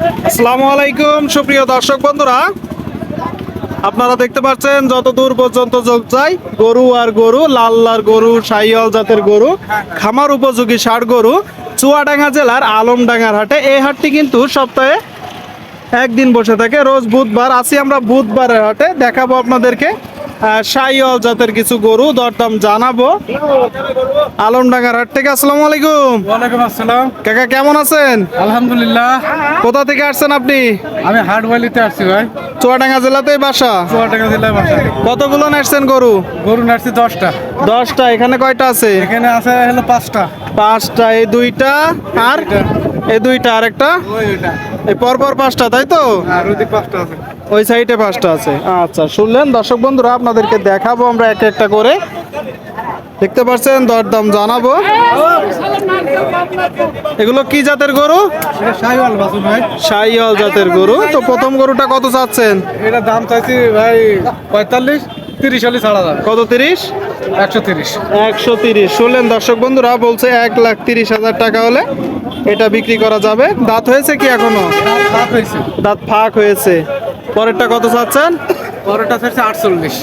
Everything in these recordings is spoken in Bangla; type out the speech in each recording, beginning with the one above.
আসসালামু আলাইকুম, সুপ্রিয় দর্শক বন্ধুরা। আপনারা দেখতে পাচ্ছেন যত দূর পর্যন্ত যোগ যায়, গরু আর গরু, লাল লাল গরু, সাইয়াল জাতের গরু, খামার উপযোগী ষাট গরু, চুয়াডাঙ্গা জেলার আলমডাঙ্গার হাটে। এই হাটটি কিন্তু সপ্তাহে একদিন বসে থাকে, রোজ বুধবার। আসি আমরা বুধবারের হাটে, দেখাবো আপনাদেরকে। সাইয়াল জাতের কিছু গরু দরদাম জানাব। আলমডাঙ্গার হাট থেকে আসসালামু আলাইকুম। ওয়ালাইকুম আসসালাম। কাকা কেমন আছেন? আলহামদুলিল্লাহ। কোথা থেকে আসছেন আপনি? আমি হাটওয়ালিতে আসছি ভাই। চুয়াডাঙ্গা জেলাতেই বাসা? চুয়াডাঙ্গা জেলায় বাসা। কতগুলো নাচছেন গরু? গরু নার্সি দশটা। দশটা এখানে কয়টা আছে? এখানে আছে হলো পাঁচটা। পাঁচটা এই দুইটা আর? এই দুইটা আর একটা এই পরপর পাঁচটা তাই তো? আর ওদিক পাঁচটা আছে। ওই সাইডে পাঁচটা আছে। আচ্ছা শুনলেন? দর্শক বন্ধুরা আপনাদেরকে দেখাবো আমরা এক একটা করে। দেখতে পাচ্ছেন? দরদাম জানাব। এগুলো কি জাতের গরু? সাইয়াল জাতের গরু। তো প্রথম গরুটা কত চাচ্ছেন? এটা দাম চাইছি ভাই পঁয়তাল্লিশ তিরিশ হলে ছাড়া যাবে। কত তিরিশ? একশো তিরিশ। একশো তিরিশ। শুনলেন? দর্শক বন্ধুরা বলছে এক লাখ তিরিশ হাজার টাকা হলে এটা বিক্রি করা যাবে। দাঁত হয়েছে কি এখনও? লাভ হয়েছে। দাঁত ফাঁক হয়েছে। পরেরটা কত চাচ্ছেন? পরেরটা চাচ্ছে আটচল্লিশ।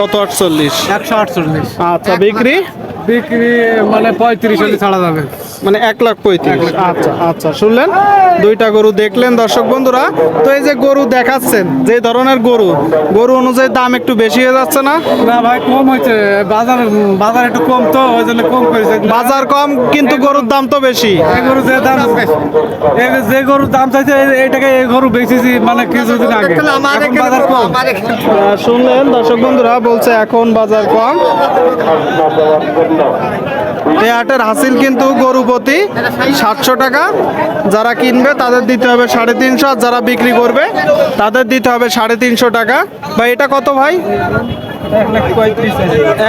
কত আটচল্লিশ? একশো আটচল্লিশ। আচ্ছা বিক্রি? বিক্রি মানে পঁয়ত্রিশ ছাড়া যাবে। মানে এক লাখ পঁয়ত্রিশ। আচ্ছা আচ্ছা শুনলেন? দুইটা গরু দেখলেন দর্শক বন্ধুরা। তো এই যে গরু দেখাচ্ছেন যে ধরনের গরু গরু অনুযায়ী দাম একটু বেশি হয়ে যাচ্ছে না? না ভাই কম হয়েছে। বাজার বাজার একটু কম তো ওই জন্য কম করেছে। বাজার কম কিন্তু গরুর দাম তো বেশি। এই গরু যে দাম এই যে গরুর দাম চাইছে এই- এইটাকে এই গরু বেচেছি মানে কিছুদিন আগে। বাজার কম। শুনলেন দর্শক বন্ধুরা বলছে এখন বাজার কম। এই হাটের হাসিল কিন্তু গরু প্রতি সাতশো টাকা। যারা কিনবে তাদের দিতে হবে সাড়ে তিনশো, আর যারা বিক্রি করবে তাদের দিতে হবে সাড়ে তিনশো টাকা। বা এটা কত ভাই?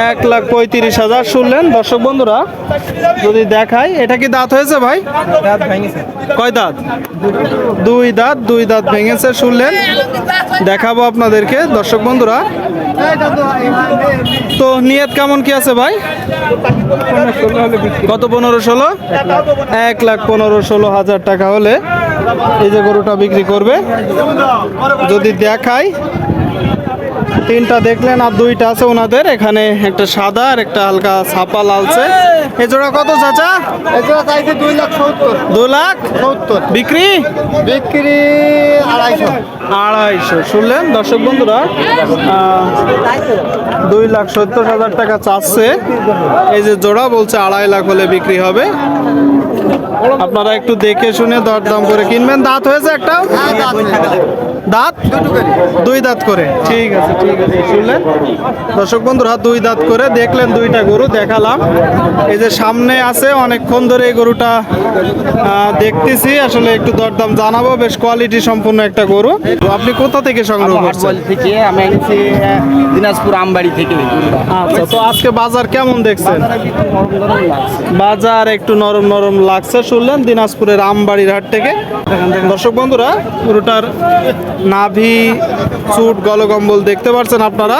এক লাখ পঁয়ত্রিশ হাজার। শুনলেন দর্শক বন্ধুরা, যদি দেখাই, এটা কি দাঁত হয়েছে ভাই? কয় দাঁত? দুই দাঁত দুই দাঁত ভেঙেছে শুনলেন। দেখাবো আপনাদেরকে, দর্শক বন্ধুরা। তো নিয়ত কেমন কি আছে ভাই? কত, পনেরো, ষোলো? এক লাখ পনেরো, ষোলো হাজার টাকা হলে এই যে গরুটা বিক্রি করবে। যদি দেখাই তিনটা দেখলেন আর দুইটা আছে ওনাদের। এখানে একটা সাদা আর একটা হালকা ছাপা লালছে এ জোড়া কত চাচা? এটা চাইছে দুই লাখ সত্তর। দু লাখ? সত্তর। বিক্রি? বিক্রি আড়াইশো। আড়াইশো। শুনলেন দর্শক বন্ধুরা? দুই লাখ সত্তর হাজার টাকা চাচ্ছে। এই যে জোড়া বলছে আড়াই লাখ হলে বিক্রি হবে। আপনারা একটু দেখে শুনে দরদাম করে কিনবেন। দাঁত হয়েছে একটা? দাঁত? দুই দাঁত করে। ঠিক আছে ঠিক আছে শুনলেন? দর্শক বন্ধুরা দুই দাঁত করে দেখলেন দুইটা গরু দেখালাম। এই যে সামনে আছে অনেকক্ষণ ধরে এই গরুটা দেখতেছি। আসলে একটু দরদাম জানাব বেশ কোয়ালিটি সম্পূর্ণ একটা গরু। আপনি কোথা থেকে সংগ্রহ করছেন? থেকে আমি এনেছি দিনাজপুর আমবাড়ি থেকে। আচ্ছা তো আজকে বাজার কেমন দেখছেন? বাজারে একটু নরম নরম লাগছে। বাজার একটু নরম নরম লাগছে শুনলেন? দিনাজপুরের আমবাড়ির হাট থেকে। দর্শক বন্ধুরা গরুটার নাভি, চুট গলকম্বল দেখতে পাচ্ছেন আপনারা?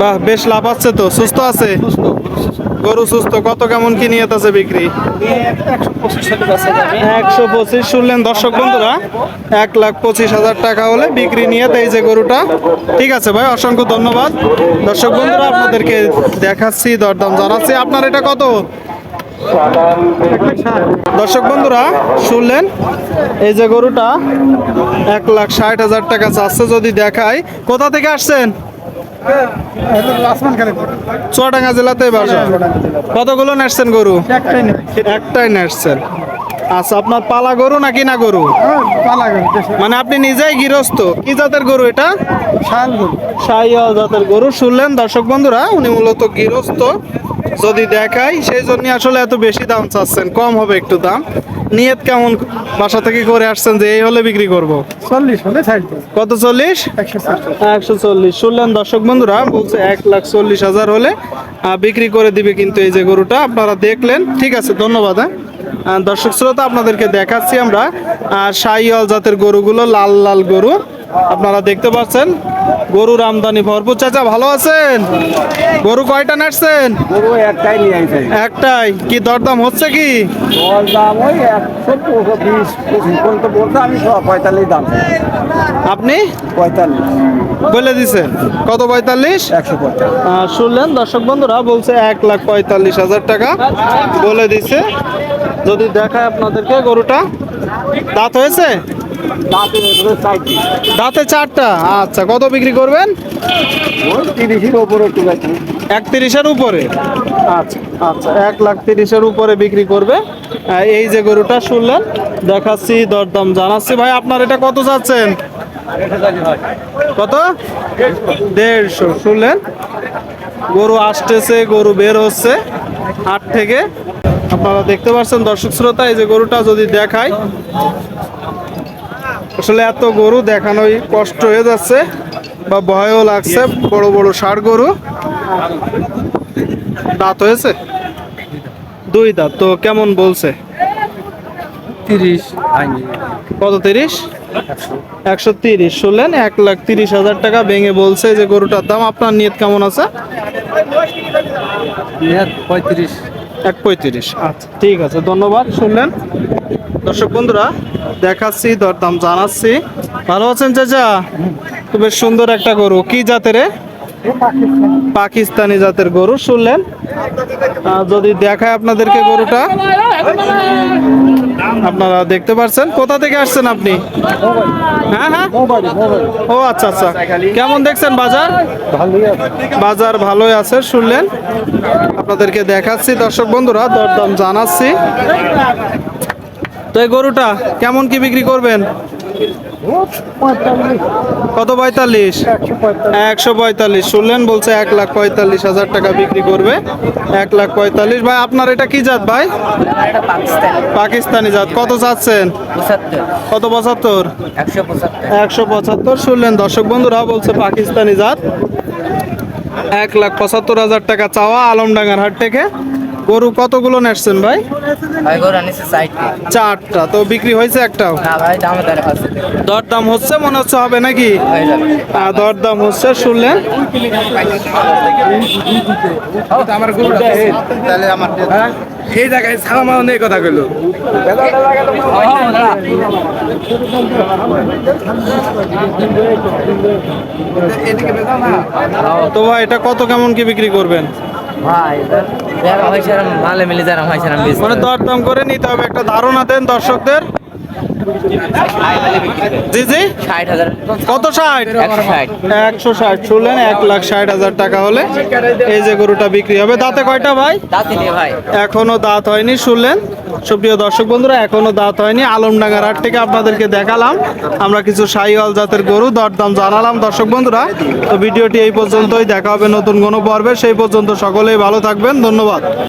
বাহ, বেশ লাভ আছে তো, সুস্থ আছে? গরু সুস্থ, কত কেমন কি নিয়ে আছে বিক্রি? একশো পঁচিশ শুনলেন দর্শক বন্ধুরা, এক লাখ পঁচিশ হাজার টাকা হলে বিক্রি নিয়ে এই যে গরুটা। ঠিক আছে ভাই, অসংখ্য ধন্যবাদ। দর্শক বন্ধুরা, আপনাদেরকে দেখাচ্ছি, দরদাম জানাচ্ছি। আপনার এটা কত? দর্শক বন্ধুরা শুনলেন? এই যে গরুটা এক লাখ ষাট হাজার টাকা চাচ্ছে যদি দেখায় কোথা থেকে আসছেন? চুয়াডাঙ্গা জেলাতে বাসা। কতগুলো নেসছেন গরু? একটাই নেসছেন আচ্ছা আপনার পালা গরু না কিনা গরু? মানে আপনি নিজেই গৃহস্থ। কি জাতের গরু এটা? জাতের গরু। শুনলেন দর্শক বন্ধুরা উনি মূলত গৃহস্থ। যদি দেখাই সেই জন্য আসলে এত বেশি দাম চাচ্ছেন। কম হবে একটু দাম। নিয়ত কেমন বাসা থেকে করে আসছেন যে এই হলে বিক্রি করব? চল্লিশ হলে কত চল্লিশ? একশো চল্লিশ। শুনলেন দর্শক বন্ধুরা বলছে এক লাখ চল্লিশ হাজার হলে বিক্রি করে দিবে কিন্তু এই যে গরুটা। আপনারা দেখলেন। ঠিক আছে ধন্যবাদ হ্যাঁ। দর্শক শ্রোতা আপনাদেরকে দেখাচ্ছি আমরা আর শাহিওয়াল জাতের গরুগুলো লাল লাল গরু। আপনারা দেখতে পাচ্ছেন গরুর আমদানি ভরপুর। চাচা ভালো আছেন? গরু কয়টা নাটছেন? গরু একটাই নিয়ে আইছে। একটাই। কি দরদাম হচ্ছে কি? ওর দাম ওই একশো বিশ পঁচিশ পর্যন্ত বলতে আমি সব পঁয়তাল্লিশ দাম আপনি? পঁয়তাল্লিশ। বলে দিছেন। কত পঁয়তাল্লিশ? একশো পঁয়তাল্লিশ। আহ, শুনলেন দর্শক বন্ধুরা বলছে এক লাখ পঁয়তাল্লিশ হাজার টাকা। বলে দিছে। যদি দেখায় আপনাদেরকে গরুটা। দাঁত হয়েছে? দাঁতে চারটা? আচ্ছা কত বিক্রি করবেন? ওই তিরিশের ওপরে এক তিরিশের উপরে। আচ্ছা আচ্ছা এক লাখ তিরিশের উপরে বিক্রি করবে। এই যে গরুটা শুনলেন, দেখাচ্ছি, দরদাম জানাচ্ছি। ভাই, আপনার এটা কত চাচ্ছেন? কত? দেড়শো, শুনলেন? গরু আসতেছে, গরু বের হচ্ছে হাট থেকে। আপনারা দেখতে পাচ্ছেন, দর্শক শ্রোতা, এই যে গরুটা যদি দেখায় আসলে এত গরু দেখানোই কষ্ট হয়ে যাচ্ছে বা ভয়ও লাগছে বড় বড় ষাড় গরু। দাঁত হয়েছে? দুই দাঁত তো কেমন বলছে? তিরিশ। কত তিরিশ? একশো তিরিশ। শুনলেন এক লাখ তিরিশ হাজার টাকা ভেঙে বলছে যে গরুটার দাম। আপনার নিয়ত কেমন আছে? পঁয়ত্রিশ। এক পঁয়ত্রিশ। আচ্ছা ঠিক আছে ধন্যবাদ। শুনলেন দর্শক বন্ধুরা, দেখাচ্ছি, দরদাম জানাচ্ছি। ভালো আছেন চাচা? খুব সুন্দর একটা গরু। কি জাতের? পাকিস্তানি জাতের গরু, শুনলেন? যদি দেখায় আপনাদেরকে গরুটা। আপনারা দেখতে পাচ্ছেন কোথা থেকে আসছেন আপনি? হ্যাঁ হ্যাঁ? ও আচ্ছা আচ্ছা। কেমন দেখছেন বাজার? বাজার ভালোই আছে, শুনলেন? আপনাদেরকে দেখাচ্ছি, দর্শক বন্ধুরা, দরদাম জানাচ্ছি। তো এই গরুটা কেমন কি বিক্রি করবেন? কত পঁয়তাল্লিশ? একশো পঁয়তাল্লিশ। শুনলেন বলছে এক লাখ পঁয়তাল্লিশ হাজার টাকা বিক্রি করবে। এক লাখ পঁয়তাল্লিশ। ভাই, আপনার এটা কি জাত ভাই? পাকিস্তানি জাত। কত চাচ্ছেন? কত পঁচাত্তর? একশো পঁচাত্তর। শুনলেন দর্শক বন্ধুরা, বলছে পাকিস্তানি জাত। এক লাখ পঁচাত্তর হাজার টাকা চাওয়া আলমডাঙ্গার হাট থেকে। গরু কতগুলো নেসছেন ভাই? ভাই গরু আনিছে সাইডকে চারটা। তো বিক্রি হয়েছে একটাও? না ভাই দাম দরে আছে দরদাম হচ্ছে মনে হচ্ছে হবে নাকি? হয়ে যাবে। আহ, দরদাম হচ্ছে শুনলেন? আমার গরু তাহলে আমার এই জায়গায় মানুষ এই কথা কইলো। তো ভাই এটা কত কেমন কি বিক্রি করবেন? ভাই, যারা হয়েছে সেরকম মালে মিলে যারা হয় সেরকম মানে দরদাম করে নিতে হবে, একটা ধারণা দেন দর্শকদের। জি জি। কত ষাট? একশো ষাট। শুনলেন এক লাখ ষাট হাজার টাকা হলে এই যে গরুটা বিক্রি হবে। দাঁতে কয়টা ভাই? এখনও দাঁত হয়নি শুনলেন। সুপ্রিয় দর্শক বন্ধুরা এখনও দাঁত হয়নি। আলমডাঙ্গার হাট থেকে আপনাদেরকে দেখালাম। আমরা কিছু সাইওয়াল জাতের গরু দরদাম জানালাম। দর্শক বন্ধুরা তো ভিডিওটি এই পর্যন্তই। দেখা হবে নতুন কোনো পর্বে। সেই পর্যন্ত সকলেই ভালো থাকবেন। ধন্যবাদ।